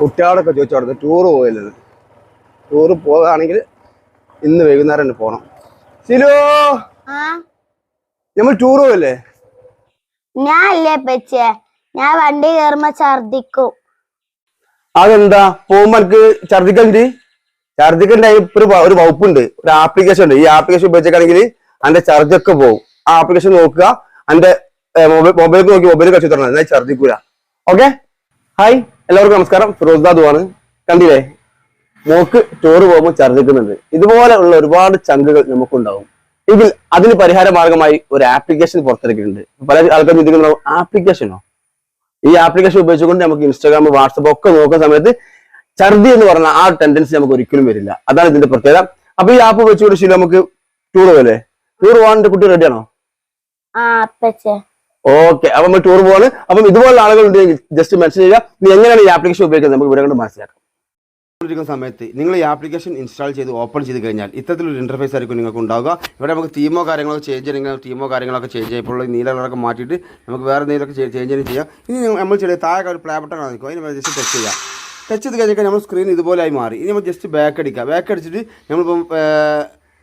കുട്ടികളോടൊക്കെ ചോദിച്ചു കൊടുത്ത് tour പോയില്ലത് tour പോകുകയാണെങ്കിൽ ഇന്ന് വൈകുന്നേരം തന്നെ പോകണം സിലോ! നമ്മൾ ടൂർ പോയല്ലേ? ഞാൻ അല്ലേ പച്ചേ ഞാൻ വണ്ടി കയറുമ്പോ ഛർദിക്കും അതെന്താ? പോകുമ്പോ എനിക്ക് ഛർദിക്കണ്ടി ഛർദിക്കണ്ട ഒരു ഒരു വകുപ്പുണ്ട്. ഒരു ആപ്ലിക്കേഷൻ ഉണ്ട്. ഈ ആപ്ലിക്കേഷൻ ഉപയോഗിച്ചിട്ടാണെങ്കിൽ അതിന്റെ ഛർദി ഒക്കെ പോകും. ആ ആപ്ലിക്കേഷൻ നോക്കുക. അതിന്റെ മൊബൈൽ മൊബൈൽ നോക്കി മൊബൈൽ കഴിച്ചു തരണം എന്നാൽ ഛർദിക്കൂല ഓക്കെ ഹായ് എല്ലാവർക്കും നമസ്കാരം. ഫിറോസ്ദാദു ആണ്. കണ്ടില്ലേ? മോക്ക് ടൂറ് പോകുമ്പോൾ ഛർദിക്കുന്നുണ്ട് ഇതുപോലെ ഉള്ള ഒരുപാട് ചങ്കുകൾ നമുക്കുണ്ടാവും. എങ്കിൽ അതിന് പരിഹാര മാർഗമായി ഒരു ആപ്ലിക്കേഷൻ പുറത്തിറക്കിയിട്ടുണ്ട്. പല ആൾക്കാരും ചിന്തിക്കുന്നുണ്ടാവും ആപ്ലിക്കേഷനോ ഈ ആപ്ലിക്കേഷൻ ഉപയോഗിച്ചുകൊണ്ട് നമുക്ക് ഇൻസ്റ്റാഗ്രാം വാട്സപ്പ് ഒക്കെ നോക്കുന്ന സമയത്ത് ഛർദി എന്ന് പറഞ്ഞ ആ ടെൻഡൻസി നമുക്ക് ഒരിക്കലും വരില്ല. അതാണ് ഇതിന്റെ പ്രത്യേകത. അപ്പൊ ഈ ആപ്പ് വെച്ചുകൊണ്ട് ശരി നമുക്ക് ടൂർ പോലെ ടൂർ പോകാൻ കുട്ടി റെഡിയാണോ ഓക്കെ അപ്പൊ നമ്മൾ ടൂർ പോവാണ്. അപ്പം ഇതുപോലുള്ള ആളുകൾ ഉണ്ടെങ്കിൽ ജസ്റ്റ് മെൻഷൻ ചെയ്യുക നീ എങ്ങനെയാണ് ഈ ആപ്ലിക്കേഷൻ ഉപയോഗിക്കുന്നത്? നമുക്ക് കൊണ്ട് മനസ്സിലാക്കാം. സമയത്ത് നിങ്ങൾ ഈ ആപ്ലിക്കേഷൻ ഇൻസ്റ്റാൾ ചെയ്ത് ഓപ്പൺ ചെയ്ത് കഴിഞ്ഞാൽ ഇത്തരത്തിലൊരു ഇന്റർഫേസ് ആയിരിക്കും നിങ്ങൾക്ക് ഉണ്ടാവുക. ഇവിടെ നമുക്ക് തീമോ കാര്യങ്ങളൊക്കെ ചേഞ്ച് ചെയ്യണമെങ്കിൽ തീമോ കാര്യങ്ങളൊക്കെ ചേഞ്ച് ചെയ്യുമ്പോൾ നീലകളൊക്കെ മാറ്റിയിട്ട് നമുക്ക് വേറെ എന്തെങ്കിലുമൊക്കെ ചേഞ്ച് ചെയ്ത് ചെയ്യാം. ഇനി നമ്മൾ ചെറിയ താഴെ ഒരു പ്ലേ ബട്ടൺ കാണിക്കും അതിന് ജസ്റ്റ് ടച്ച് ചെയ്യാം. ടച്ച് ചെയ്ത് കഴിഞ്ഞാൽ നമ്മൾ സ്ക്രീൻ ഇതുപോലെ ആയി മാറി. ഇനി നമ്മൾ ജസ്റ്റ് ബാക്ക് അടിക്കുക. ബാക്ക് അടിച്ചിട്ട് നമ്മളിപ്പം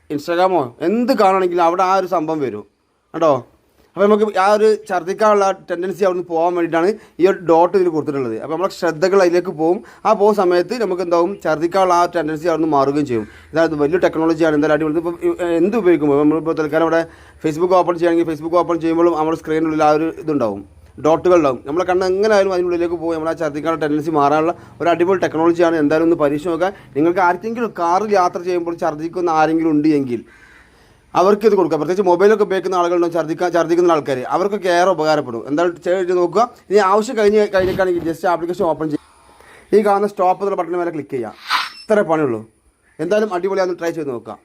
ഇൻസ്റ്റാഗ്രാമോ എന്ത് കാണണമെങ്കിലും അവിടെ ആ ഒരു സംഭവം വരും. കേട്ടോ അപ്പോൾ നമുക്ക് ആ ഒരു ഛർദ്ദിക്കാനുള്ള ടെൻഡൻസി അവിടെ നിന്ന് പോകാൻ വേണ്ടിയിട്ടാണ് ഈ ഒരു ഡോട്ട് ഇതിൽ കൊടുത്തിട്ടുള്ളത്. അപ്പോൾ നമ്മുടെ ശ്രദ്ധകൾ അതിലേക്ക് പോകും. ആ പോകുന്ന സമയത്ത് നമുക്ക് എന്താവും? ഛർദ്ദിക്കാനുള്ള ആ ടെൻഡൻസി അവിടെ നിന്ന് മാറുകയും ചെയ്യും. ഇതായത് വലിയ ടെക്നോളജിയാണ് എന്തായാലും അടിപൊളി. ഇപ്പോൾ എന്ത് ഉപയോഗിക്കുമ്പോൾ നമ്മളിപ്പോൾ തൽക്കാലം അവിടെ ഫേസ്ബുക്ക് ഓപ്പൺ ചെയ്യുകയാണെങ്കിൽ ഫേസ്ബുക്ക് ഓപ്പൺ ചെയ്യുമ്പോഴും നമ്മുടെ സ്ക്രീനിനുള്ളിൽ ആ ഒരു ഇതുണ്ടാവും. ഡോട്ടുകൾ ഉണ്ടാവും. നമ്മളെ കണ്ണ് എങ്ങനെയായാലും അതിനുള്ളിലേക്ക് പോയി നമ്മളെ ഛർദ്ദിക്കാനുള്ള ടെൻഡൻസി മാറാനുള്ള ഒരു അടിപൊളി ടെക്നോളജിയാണ് എന്തായാലും ഒന്ന് പരീക്ഷ നോക്കുക. നിങ്ങൾക്ക് ആർക്കെങ്കിലും കാറിൽ യാത്ര ചെയ്യുമ്പോൾ ഛർദ്ദിക്കുന്ന ആരെങ്കിലും ഉണ്ട് എങ്കിൽ അവർക്ക് ഇത് കൊടുക്കുക. പ്രത്യേകിച്ച് മൊബൈലൊക്കെ ഉപയോഗിക്കുന്ന ആളുകളുണ്ടോ ഛർദ്ദിക്കാൻ ഛർദ്ദിക്കുന്ന ആൾക്കാർ അവർക്കൊക്കെ ഏറെ ഉപകാരപ്പെടും. എന്തായാലും ചെയ്ത് നോക്കുക. ഇനി ആവശ്യം കഴിഞ്ഞ് കഴിഞ്ഞിട്ടാണെങ്കിൽ ജസ്റ്റ് ആപ്ലിക്കേഷൻ ഓപ്പൺ ചെയ്യുക ഈ കാണുന്ന സ്റ്റോപ്പ് എന്നുള്ള ബട്ടൺ മേലെ ക്ലിക്ക് ചെയ്യുക ഇത്രേ പണിയുള്ളൂ. എന്തായാലും അടിപൊളിയാണെന്ന് ട്രൈ ചെയ്ത് നോക്കുക